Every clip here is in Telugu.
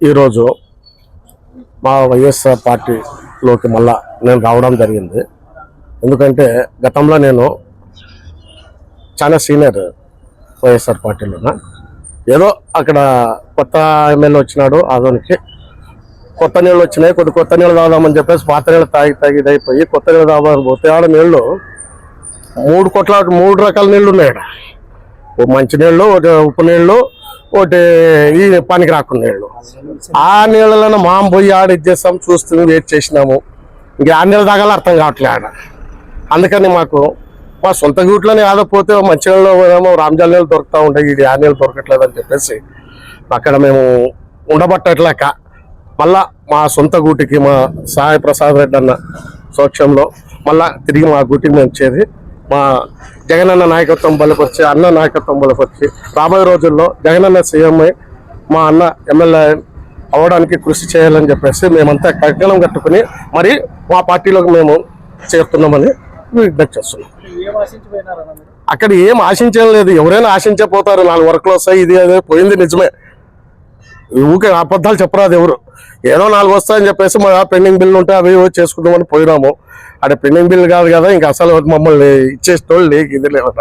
ఈరోజు మా వైఎస్ఆర్ పార్టీలోకి మళ్ళా నేను రావడం జరిగింది. ఎందుకంటే గతంలో నేను చాలా సీనియర్ వైఎస్ఆర్ పార్టీలోన. ఏదో అక్కడ కొత్త ఎమ్మెల్యే వచ్చినాడు ఆదోనికి. కొత్త నీళ్ళు వచ్చినాయి కొద్ది కొత్త నీళ్ళు తాగుదామని చెప్పేసి పాత నీళ్ళు తాగి తాగి ఇదైపోయి కొత్త నీళ్ళు తాగడానికి పోతే ఆడ నీళ్ళు మూడు కొట్ల మూడు రకాల నీళ్ళు ఉన్నాయి ఆడ ఓ మంచి నీళ్ళు ఉప్పు నీళ్ళు ఒకటి ఈ పనికి రాకుండా నీళ్ళు ఆ నీళ్ళలో మామ పోయి ఆడ ఇచ్చేస్తాం చూస్తుంది వెయిట్ చేసినాము. ఇంక ఆ నీళ్ళ తాగాలి అర్థం కావట్లే ఆడ అందుకని మాకు మా సొంత గూట్లోనే ఆడ మంచి నీళ్ళు ఏమో నీళ్ళు దొరుకుతూ ఉంటాయి ఇది ఆ నీళ్ళు దొరకట్లేదు అని చెప్పేసి అక్కడ మేము ఉండబట్టట్లేక మళ్ళా మా సొంత గూటికి మా సాయి ప్రసాద్ రెడ్డి అన్న సోక్షంలో మళ్ళా తిరిగి మా గూటికి మేము చేరి మా జగనన్న నాయకత్వం బలపరిచి అన్న నాయకత్వం బలపరిచి రాబోయే రోజుల్లో జగనన్న సీఎం మా అన్న ఎమ్మెల్యే అవ్వడానికి కృషి చేయాలని చెప్పేసి మేమంతా కగ్గలం కట్టుకుని మరి మా పార్టీలోకి మేము చేరుతున్నామని విజ్ఞప్తి చేస్తున్నాం. అక్కడ ఏం ఆశించడం లేదు. ఎవరైనా ఆశించే పోతారు. నాలుగు వర్క్లు వస్తాయి ఇది అదే పోయింది నిజమే. ఊకే అబద్ధాలు చెప్పరాదు ఎవరు. ఏదో నాలుగు వస్తాయని చెప్పేసి మా పెండింగ్ బిల్లు ఉంటే అవి ఇవి చేసుకుందామని పోయినాము. అంటే పెండింగ్ బిల్ కాదు కదా ఇంకా అసలు మమ్మల్ని ఇచ్చేసేటోళ్ళు లేక ఇది లేవట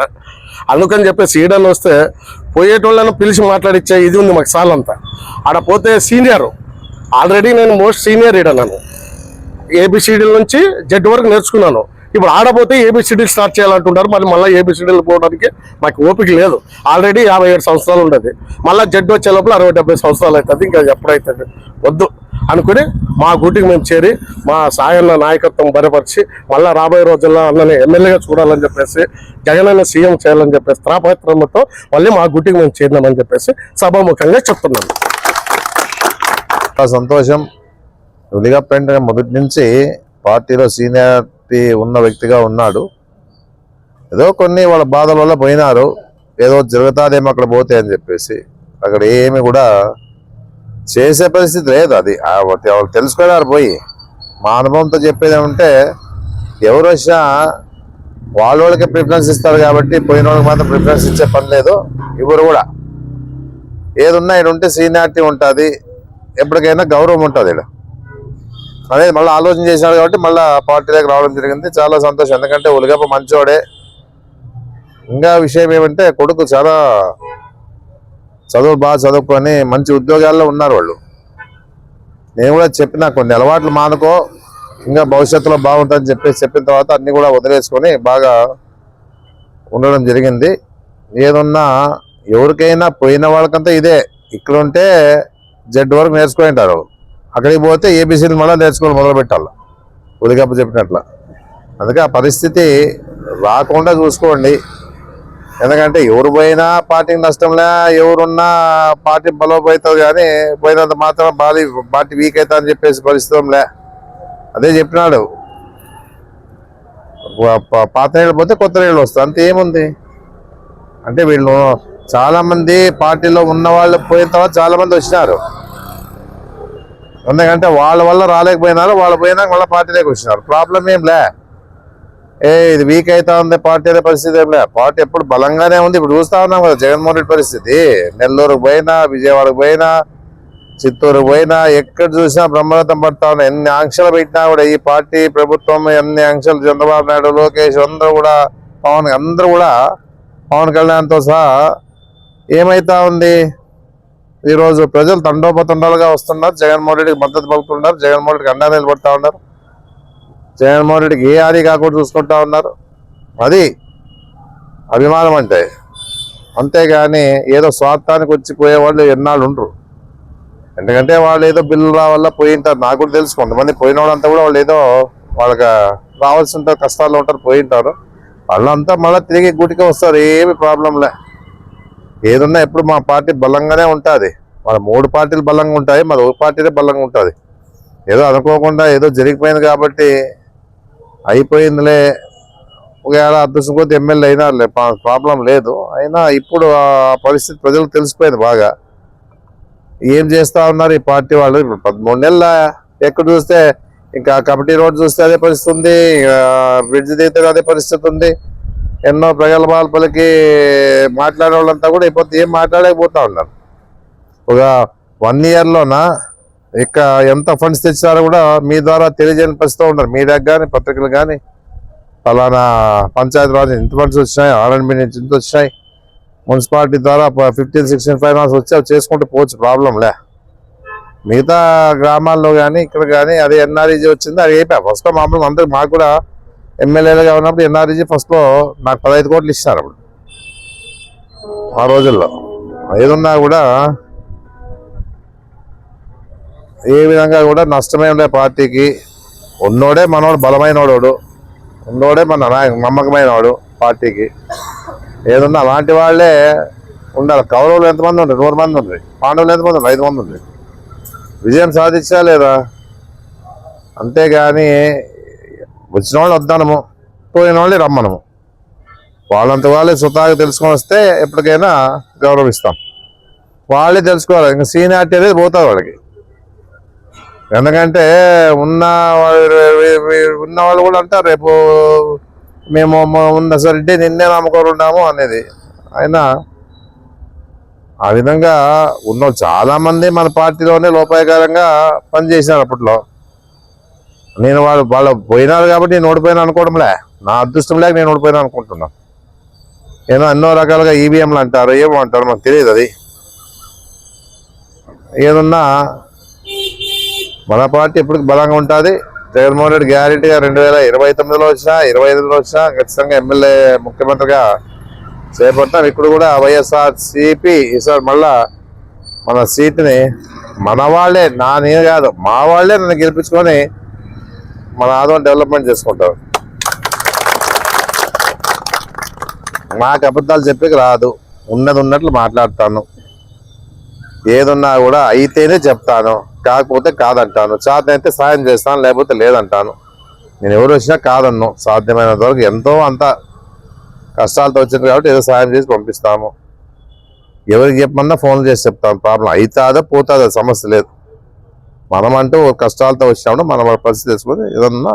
అందుకని చెప్పేసి ఈడని వస్తే పోయేటోళ్ళను పిలిచి మాట్లాడిచ్చే ఇది ఉంది మాకు సాలంతా ఆడ పోతే సీనియర్ ఆల్రెడీ నేను మోస్ట్ సీనియర్ ఈడ నన్ను ఏబిసిడీల నుంచి జెడ్ వరకు నేర్చుకున్నాను. ఇప్పుడు ఆడపోతే ఏబిసిడీలు స్టార్ట్ చేయాలంటున్నారు. మళ్ళీ మళ్ళీ ఏబిసిడీలు పోవడానికి మాకు ఓపిక లేదు. ఆల్రెడీ యాభై ఏడు సంవత్సరాలు ఉండదు. మళ్ళీ జడ్డు వచ్చే లోపల అరవై డెబ్బై సంవత్సరాలు అవుతుంది. ఇంకా ఎప్పుడైతుంది? వద్దు. అనుకుని మా గుడ్డికి మేము చేరి మా సాయన్న నాయకత్వం బలపరిచి మళ్ళీ రాబోయే రోజుల్లో అన్నని ఎమ్మెల్యేగా చూడాలని చెప్పేసి జగనన్న సీఎం చేయాలని చెప్పేసి త్రాపత్రంతో మళ్ళీ మా గుడ్డికి మేము చేరినామని చెప్పేసి సభాముఖంగా చెప్తున్నాను చాలా సంతోషం ఉలిగప్ప మొదటి నుంచి పార్టీలో సీనియర్ సీనియారిటీ ఉన్న వ్యక్తిగా ఉన్నాడు. ఏదో కొన్ని వాళ్ళ బాధల వల్ల పోయినారు. ఏదో జరుగుతాదేమో అక్కడ పోతే అని చెప్పేసి. అక్కడ ఏమి కూడా చేసే పరిస్థితి లేదు అది. వాళ్ళు తెలుసుకున్నారు పోయి. మా అనుభవంతో చెప్పేది ఏమంటే ఎవరు వచ్చినా వాళ్ళ వాళ్ళకి ప్రిఫరెన్స్ ఇస్తారు కాబట్టి పోయిన వాళ్ళకి మాత్రం ప్రిఫరెన్స్ ఇచ్చే పని లేదు. ఇవ్వరు కూడా. ఏదున్నా ఇక్కడ ఉంటే సీనియారిటీ ఉంటుంది. ఎప్పటికైనా గౌరవం ఉంటుంది ఇక్కడ అనేది మళ్ళీ ఆలోచన చేసినాడు కాబట్టి మళ్ళీ పార్టీలోకి రావడం జరిగింది. చాలా సంతోషం. ఎందుకంటే ఉలిగప్ప మంచోడే. ఇంకా విషయం ఏమంటే కొడుకు చాలా చదువు బాగా చదువుకొని మంచి ఉద్యోగాల్లో ఉన్నారు వాళ్ళు. నేను కూడా చెప్పిన కొన్ని అలవాట్లు మానుకో ఇంకా భవిష్యత్తులో బాగుంటుందని చెప్పేసి చెప్పిన తర్వాత అన్నీ కూడా వదిలేసుకొని బాగా ఉండడం జరిగింది. ఏదున్నా ఎవరికైనా పోయిన వాళ్ళకంతా ఇదే. ఇక్కడ ఉంటే జెడ్ వరకు నేర్చుకుని ఉంటారు అక్కడికి పోతే ఏబీసీలు మళ్ళీ నేర్చుకోవాలి మొదలు పెట్టాలి. ఉలిగప్ప చెప్పినట్ల. అందుకే ఆ పరిస్థితి రాకుండా చూసుకోండి. ఎందుకంటే ఎవరు పోయినా పార్టీకి నష్టంలే ఎవరున్నా పార్టీ బలోపవుతుంది కానీ పోయినంత మాత్రం బాడీ పార్టీ వీక్ అవుతా అని చెప్పేసి పరిస్థితులే. అదే చెప్పినాడు. పాత నీళ్ళు పోతే కొత్త నీళ్ళు వస్తాయి. అంతే ఏముంది? అంటే వీళ్ళు చాలామంది పార్టీలో ఉన్న వాళ్ళు పోయిన తర్వాత చాలామంది వచ్చినారు. ఎందుకంటే వాళ్ళ వల్ల రాలేకపోయినారు వాళ్ళు పోయినాక మళ్ళీ పార్టీలోకి వచ్చినారు. ప్రాబ్లం ఏం లే. ఏ ఇది వీక్ అవుతా ఉంది పార్టీ అనే పరిస్థితి ఏం లే. పార్టీ ఎప్పుడు బలంగానే ఉంది. ఇప్పుడు చూస్తా ఉన్నాం కదా జగన్మోహన్ రెడ్డి పరిస్థితి. నెల్లూరుకు పోయినా విజయవాడకు పోయినా చిత్తూరుకు పోయినా ఎక్కడ చూసినా బ్రహ్మరథం పడతా ఉన్నాయి ఎన్ని ఆంక్షలు పెట్టినా కూడా ఈ పార్టీ ప్రభుత్వం ఎన్ని ఆంక్షలు చంద్రబాబు నాయుడు లోకేష్ అందరూ కూడా పవన్ అందరూ కూడా పవన్ కళ్యాణ్తో సహా ఏమైతా ఉంది? ఈరోజు ప్రజలు తండోపతండాలుగా వస్తున్నారు. జగన్మోహన్ రెడ్డికి మద్దతు పలుకుతున్నారు. జగన్మోహన్ రెడ్డికి అండా నిలబడతా ఉన్నారు. జగన్మోహన్ రెడ్డికి ఏ ఆది కాకుండా చూసుకుంటా ఉన్నారు. అది అభిమానం అంటే. అంతేగాని ఏదో స్వార్థానికి వచ్చి పోయేవాళ్ళు ఎన్నాళ్ళు ఉండరు. ఎందుకంటే వాళ్ళు ఏదో బిల్లు రావాల పోయింటారు. నాకు కూడా తెలుసు. కొంతమంది పోయిన వాళ్ళంతా కూడా వాళ్ళు ఏదో వాళ్ళకి రావాల్సి ఉంటారు కష్టాల్లో ఉంటారు పోయింటారు. వాళ్ళంతా మళ్ళీ తిరిగి గుటికి వస్తారు. ఏమి ప్రాబ్లంలే ఏదున్నా ఎప్పుడు మా పార్టీ బలంగానే ఉంటుంది. మన మూడు పార్టీలు బలంగా ఉంటాయి మన ఒక పార్టీనే బలంగా ఉంటుంది. ఏదో అనుకోకుండా ఏదో జరిగిపోయింది కాబట్టి అయిపోయిందిలే. ఒకవేళ అదృష్టం కొద్ది ఎమ్మెల్యే అయినా ప్రాబ్లం లేదు. అయినా ఇప్పుడు ఆ పరిస్థితి ప్రజలకు తెలిసిపోయింది బాగా. ఏం చేస్తూ ఉన్నారు ఈ పార్టీ వాళ్ళు? ఇప్పుడు పదమూడు నెలల? ఎక్కడ చూస్తే ఇంకా కమిటీ రోడ్ చూస్తే అదే పరిస్థితి ఉంది బ్రిడ్జ్ దిగితే అదే పరిస్థితి ఉంది. ఎన్నో ప్రగల్భాల పలికి మాట్లాడే వాళ్ళంతా కూడా ఇప్పుడు ఏం మాట్లాడలేకపోతూ ఉన్నారు. ఒక వన్ ఇయర్లోన ఇక ఎంత ఫండ్స్ తెచ్చారో కూడా మీ ద్వారా తెలియజేయని పరిస్థితి ఉన్నారు. మీడియాకి కానీ పత్రికలు కానీ ఫలానా పంచాయతీ ఇంత ఫండ్స్ వచ్చినాయి ఆర్ఎండ్బి నుంచి ఇంత వచ్చినాయి మున్సిపాలిటీ ద్వారా ఫిఫ్టీన్ సిక్స్టీన్ ఫైవ్ మంత్స్ వచ్చి అవి చేసుకుంటూ పోవచ్చు ప్రాబ్లంలే మిగతా గ్రామాల్లో కానీ ఇక్కడ కానీ అది ఎన్ఆర్ఈజీ వచ్చింది అది అయిపోయా. ఫస్ట్ మామూలు అందరికి మాకు కూడా ఎమ్మెల్యేలుగా ఉన్నప్పుడు ఎన్ఆర్జీ ఫస్ట్లో నాకు పదహైదు కోట్లు ఇస్తారు అప్పుడు. ఆ రోజుల్లో. ఏదున్నా కూడా ఏ విధంగా కూడా నష్టమే ఉండే పార్టీకి ఉన్నోడే మనోడు బలమైనోడు ఉన్నోడే మన నమ్మకమైనవాడు పార్టీకి. ఏదన్నా అలాంటి వాళ్ళే ఉండాలి. కౌరవులు ఎంతమంది ఉండరు? నూరు మంది ఉంది పాండవులు ఎంతమంది ఉండ్రి? ఐదు మంది ఉంది విజయం సాధించా లేదా? అంతేగాని వచ్చిన వాళ్ళు వద్దానము పోయిన వాళ్ళే రమ్మనము. వాళ్ళంత వాళ్ళే సుతాగా తెలుసుకొని వస్తే ఎప్పటికైనా గౌరవిస్తాం. వాళ్ళే తెలుసుకోవాలి ఇంకా సీనియారిటీ అనేది పోతుంది వాళ్ళకి. ఎందుకంటే ఉన్న వాళ్ళు ఉన్న వాళ్ళు కూడా అంటారు రేపు మేము ఉన్న సరే నిన్నే నమ్మకం ఉన్నాము అనేది. అయినా ఆ విధంగా ఉన్న చాలామంది మన పార్టీలోనే లోపాయకారంగా పనిచేసినారు అప్పట్లో. నేను వాళ్ళు వాళ్ళు పోయినారు కాబట్టి నేను ఓడిపోయినా అనుకోవడంలే. నా అదృష్టం లేక నేను ఓడిపోయినా అనుకుంటున్నాను ఏదో ఎన్నో రకాలుగా ఈవీఎంలు అంటారు ఏమో అంటారు నాకు తెలియదు అది. ఏదన్నా మన పార్టీ ఎప్పుడు బలంగా ఉంటుంది? జగన్మోహన్ రెడ్డి గ్యారెంటీగా రెండు వేల ఇరవై తొమ్మిదిలో వచ్చినా ఇరవై ఐదులో వచ్చినా ఖచ్చితంగా ఎమ్మెల్యే ముఖ్యమంత్రిగా చేపడతాం. ఇప్పుడు కూడా వైఎస్ఆర్ సిపి ఈసారి మళ్ళా మన సీట్ని మన వాళ్ళే నా నేను కాదు మా వాళ్ళే నన్ను గెలిపించుకొని మన ఆదాయం డెవలప్మెంట్ చేసుకుంటారు నాకు అబద్ధాలు చెప్పేకి రాదు. ఉన్నది ఉన్నట్లు మాట్లాడతాను. ఏదున్నా కూడా అయితేనే చెప్తాను. కాకపోతే కాదంటాను. సాధ్యమైతే సాయం చేస్తాను లేకపోతే లేదంటాను. నేను ఎవరు వచ్చినా కాదన్ను. సాధ్యమైనంత వరకు ఎంతో అంత కష్టాలతో వచ్చింది కాబట్టి ఏదో సాయం చేసి పంపిస్తాము. ఎవరికి చెప్పమన్నా ఫోన్ చేసి చెప్తాను. ప్రాబ్లం అవుతాదో పోతాదో సమస్య లేదు. మనమంటూ ఒక కష్టాలతో వచ్చినప్పుడు మనం వాళ్ళ పరిస్థితి తెలుసుకొని ఏదన్నా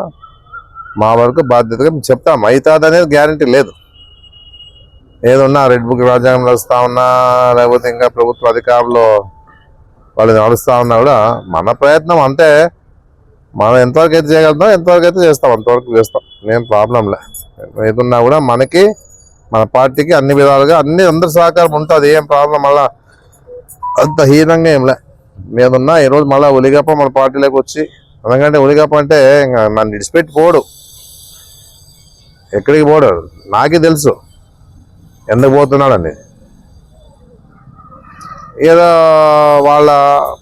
మా వరకు బాధ్యతగా మేము చెప్తాం. అవుతుంది అనేది గ్యారంటీ లేదు. ఏదన్నా రెడ్ బుక్ రాజ్యాంగం నడుస్తూ ఉన్నా లేకపోతే ఇంకా ప్రభుత్వ అధికారంలో వాళ్ళు నడుస్తూ ఉన్నా కూడా మన ప్రయత్నం అంటే మనం ఎంతవరకు అయితే చేయగలుగుతాం ఎంతవరకు అయితే చేస్తాం అంతవరకు చేస్తాం. నేను ప్రాబ్లంలే ఏదున్నా కూడా మనకి మన పార్టీకి అన్ని విధాలుగా అన్ని అందరి సహకారం ఉంటుంది. ఏం ప్రాబ్లం అలా అంత హీనంగా ఏంలే మీదున్నా ఈరోజు మళ్ళీ ఉలిగప్ప మన పార్టీలోకి వచ్చి ఎందుకంటే ఉలిగప్ప అంటే ఇంకా నన్ను విడిచిపెట్టి పోడు. ఎక్కడికి పోడు? నాకే తెలుసు. ఎందుకు పోతున్నాడని. ఏదో వాళ్ళ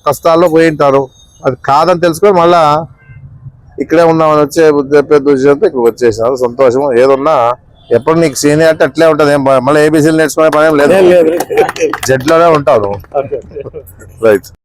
కష్టాల్లో పోయి ఉంటారు. అది కాదని తెలుసుకొని మళ్ళా ఇక్కడే ఉన్నామని వచ్చే చెప్పే దృశ్యంతో ఇక్కడికి వచ్చేసినారు. సంతోషం ఏదున్నా ఎప్పుడు నీకు సీనియర్ అంటే అట్లే ఉంటుంది. ఏం. మళ్ళీ ఏబీసీలు నేర్చుకునే పని ఏం లేదు. జెడ్లోనే ఉంటావు నువ్వు. రైట్